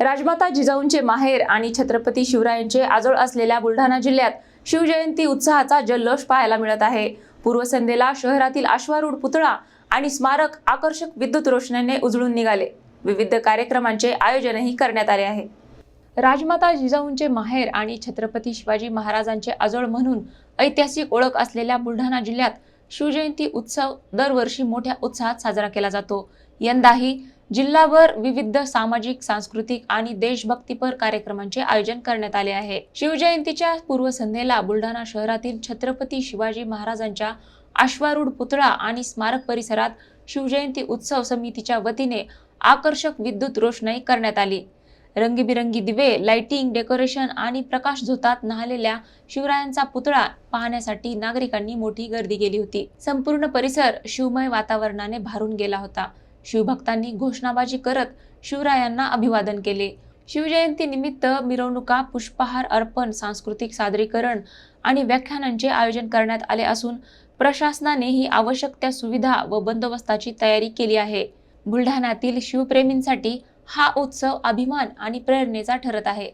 राजमाता जिजाऊंचे माहेर आणि छत्रपती शिवरायांचे आजोळ असलेल्या बुलढाणा जिल्ह्यात शिवजयंती उत्साहाचा जल्लोष पाहायला मिळत आहे. पूर्वसंध्येला शहरातील अश्वारूढ पुतळा आणि स्मारक आकर्षक विद्युत रोषणाने उजळून निघाले. विविध कार्यक्रमांचे आयोजनही करण्यात आले आहे. राजमाता जिजाऊंचे माहेर आणि छत्रपती शिवाजी महाराजांचे आजोळ म्हणून ऐतिहासिक ओळख असलेल्या बुलढाणा जिल्ह्यात शिवजयंती उत्सव दरवर्षी मोठ्या उत्साहात साजरा केला जातो. यंदाही जिल्हाभर विविध सामाजिक सांस्कृतिक आणि देशभक्तीपर कार्यक्रमांचे आयोजन करण्यात आले आहे. शिवजयंतीच्या पूर्वसंध्येला बुलढाणा शहरातील छत्रपती शिवाजी महाराजांच्या अश्वारूढ पुतळा आणि स्मारक परिसरात शिवजयंती उत्सव समितीच्या वतीने आकर्षक विद्युत रोषणाई करण्यात आली. रंगीबिरंगी दिवे लाइटिंग डेकोरेशन आणि प्रकाश झोतात न्हालेल्या शिवरायांचा पुतळा पाहण्यासाठी नागरिकांनी मोठी गर्दी केली होती. संपूर्ण परिसर शिवमय वातावरणाने भारून गेला होता. शिवभक्तांनी घोषणाबाजी करत शिवरायांना अभिवादन केले. शिवजयंतीनिमित्त मिरवणुका पुष्पहार अर्पण सांस्कृतिक सादरीकरण आणि व्याख्यानांचे आयोजन करण्यात आले असून प्रशासनाने ही आवश्यक त्या सुविधा व बंदोबस्ताची तयारी केली आहे. बुलढाण्यातील शिवप्रेमींसाठी हा उत्सव अभिमान आणि प्रेरणेचा ठरत आहे.